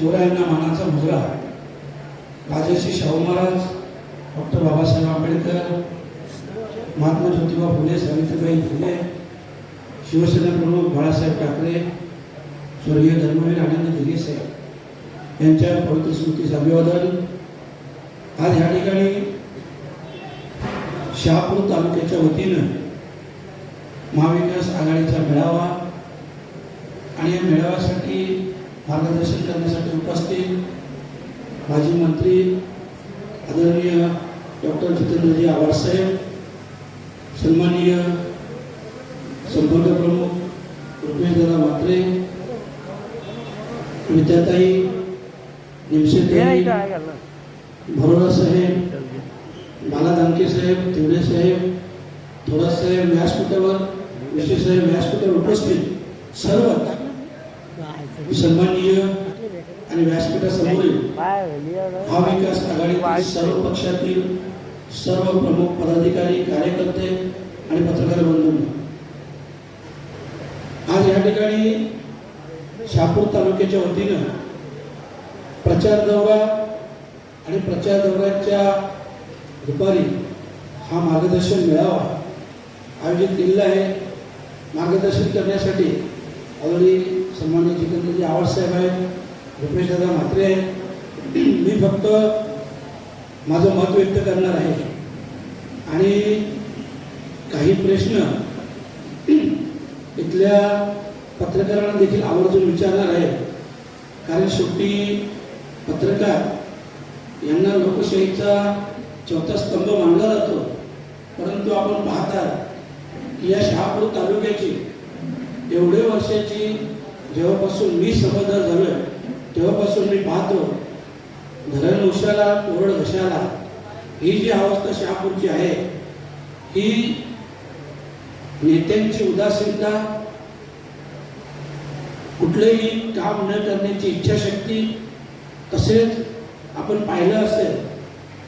शिवरायांना मानाचा मुजरा राजर्षी शाहू महाराज डॉक्टर बाबासाहेब आंबेडकर महात्मा ज्योतिबा फुले सावित्रीबाई फुले शिवसेना प्रमुख बाळासाहेब ठाकरे स्वर्गीय धर्मवीर आनंद दिघे साहेब यांच्या पवित्र स्मृतीचं अभिवादन. आज या ठिकाणी शहापूर तालुक्याच्या वतीनं महाविकास आघाडीचा मेळावा आणि या मेळाव्यासाठी मार्गदर्शन करण्यासाठी उपस्थित माजी मंत्री आदरणीय डॉक्टर जितेंद्रजी आव्हाड सन्माननीय संपर्क प्रमुख रुपेशदादा म्हात्रे विद्याताई निमशेताई भरोरा साहेब बाला दानके साहेब तिवडे साहेब थोडा साहेब व्यासपीठावर विशेष साहेब व्यासपीठावर उपस्थित सर्व सन्माननीय आणि व्यासपीठासमोरील महाविकास आघाडीतील सर्व पक्षातील सर्व प्रमुख पदाधिकारी कार्यकर्ते आणि पत्रकार बंधूंनो आज या ठिकाणी शहापूर तालुक्याच्या वतीनं प्रचार दौरा आणि प्रचार दौऱ्याच्या दुपारी हा मार्गदर्शन मेळावा आयोजित केलेला आहे. मार्गदर्शन करण्यासाठी ऑलरेडी सन्मान्य जितेंद्रजी आवाड साहेब आहेत रुपेशदादा म्हात्रे आहेत मी फक्त माझं मत व्यक्त करणार आहे. आणि काही प्रश्न इथल्या पत्रकारांना देखील आवर्जून विचारणार आहे कारण शेवटी पत्रकार यांना लोकशाहीचा चौथा स्तंभ मानला जातो. परंतु आपण पाहता की या शहापूर तालुक्याची एवढे वर्षाची जेव्हापासून मी समजदार झालोय तेव्हापासून मी पाहतो धरण उशाला कोरड घशाला ही जी अवस्था शहापूरची आहे ही नेत्यांची उदासीनता कुठलंही काम न करण्याची इच्छाशक्ती तसेच आपण पाहिलं असेल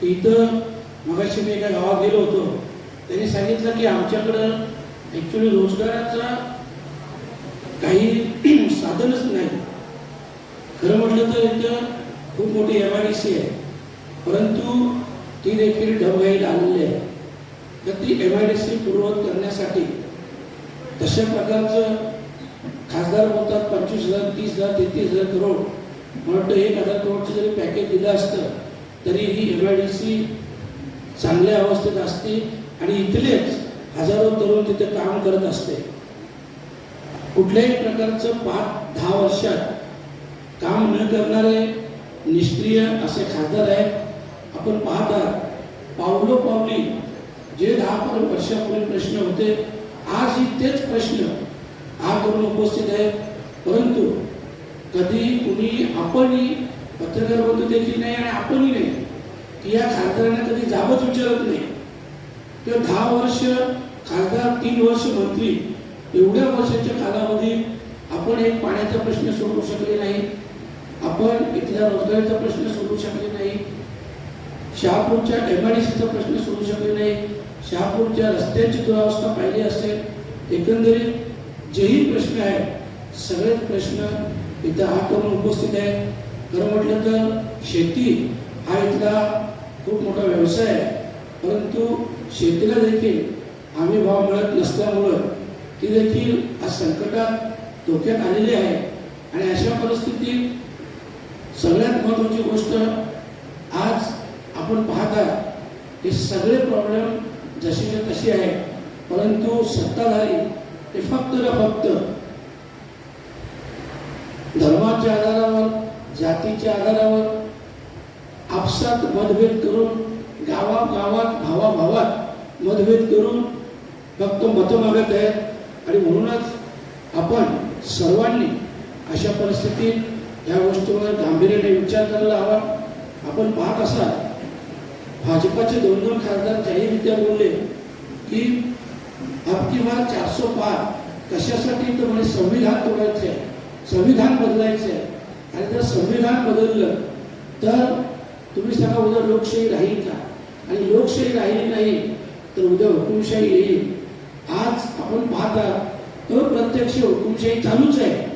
की इथं मगाशी मी एका गावात गेलो होतो त्यांनी सांगितलं की आमच्याकडं ॲक्च्युली रोजगाराचा काही साधनच नाही. खरं म्हटलं तर इथं खूप मोठी एम आय डी सी आहे. परंतु ती देखील ढबघाईला आलेली आहे. तर ती एम आय डी सी पूर्ववत करण्यासाठी तशा प्रकारचं खासदार बोलतात पंचवीस हजार तीस हजार तेहतीस हजार करोड. मला वाटतं एक हजार करोडचं जरी पॅकेज दिलं असतं तरी ही एम आय डी सी चांगल्या अवस्थेत असते आणि इथलेच हजारो तरुण तिथे काम करत असते. कुठल्याही प्रकारचं पाच दहा वर्षात काम न करणारे निष्क्रिय असे खासदार आहेत. आपण पाहता पावलो पावली जे दहा पर वर्षापूर्वी प्रश्न होते आजही तेच प्रश्न हा करून उपस्थित आहेत. परंतु कधी कुणी आपणही पत्रकार बंधू देखील नाही आणि आपणही नाही की या खासदारांना कधी जाबच विचारत नाही. किंवा दहा वर्ष खासदार तीन वर्ष मंत्री एवढ्या वर्षाच्या कालावधीत आपण एक पाण्याचा प्रश्न सोडवू शकले नाही. आपण इथल्या रोजगाराचा प्रश्न सोडवू शकले नाही. शहापूरच्या एमआयडीसीचा प्रश्न सोडू शकले नाही. शहापूरच्या रस्त्यांची दुरावस्था पाहिली असेल एकंदरीत जेही प्रश्न आहेत सगळेच प्रश्न इथं हा करून उपस्थित आहे खरं म्हटलं तर शेती हा इथला खूप मोठा व्यवसाय आहे. परंतु शेतीला देखील आम्ही भाव मिळत नसल्यामुळं ती देखील आज संकटात धोक्यात आलेली आहे. आणि अशा परिस्थितीत सगळ्यात महत्त्वाची गोष्ट आज आपण पाहता हे सगळे प्रॉब्लेम जशीच्या तशी आहे. परंतु सत्ताधारी ते फक्त ना फक्त धर्माच्या आधारावर जातीच्या आधारावर आपसात मतभेद करून गावागावात भावाभावात मतभेद करून फक्त मतं मागत आहेत. आणि म्हणूनच आपण सर्वांनी अशा परिस्थितीत या गोष्टीवर गांभीर्याने विचार करायला हवा. आपण पाहत असाल भाजपाचे दोन दोन खासदार जाहीररित्या बोलले की आपकी बार चारसो पार कशासाठी तर म्हणजे संविधान तोडायचं आहे? संविधान बदलायचं आहे. आणि जर संविधान बदललं तर तुम्ही सांगा उद्या लोकशाही राहील का? आणि लोकशाही राहिली नाही तर उद्या हुकुमशाही येईल. आज आपण पाहता तर प्रत्यक्ष हुकुमशाही चालूच आहे.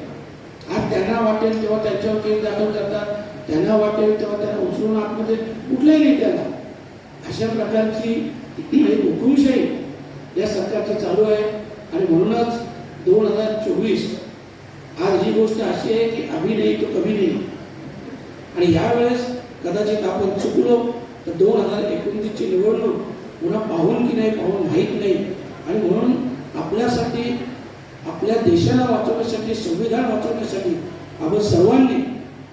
आज त्यांना वाटेल तेव्हा त्यांच्यावर केस दाखल करतात त्यांना वाटेल तेव्हा त्यांना उचलून आतमध्ये कुठलंही नाही त्याला अशा प्रकारची हुकुमशाही या सरकारचं चालू आहे. आणि म्हणूनच दोन हजार चोवीस आज ही गोष्ट अशी आहे की आम्ही नाही तो कमी नाही आणि यावेळेस कदाचित आपण चुकलो तर दोन हजार एकोणतीसची निवडणूक पुन्हा पाहून की नाही पाहून माहीत नाही. आणि म्हणून आपल्यासाठी आपल्या देशाला वाचवण्यासाठी संविधान वाचवण्यासाठी आपण सर्वांनी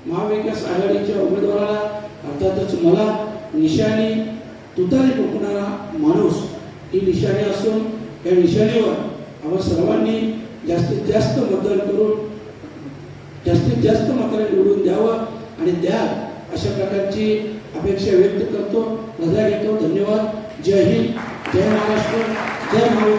महाविकास आघाडीच्या उमेदवाराला अर्थातच मला निशाणी तुतारी फुंकणारा माणूस ही निशाणी असून या निशाणीवर आपण सर्वांनी जास्तीत जास्त मतदान करून जास्तीत जास्त मताने निवडून द्यावं आणि द्या अशा प्रकारची अपेक्षा व्यक्त करतो. रजा घेतो. धन्यवाद. जय हिंद. जय महाराष्ट्र. जय महाविकास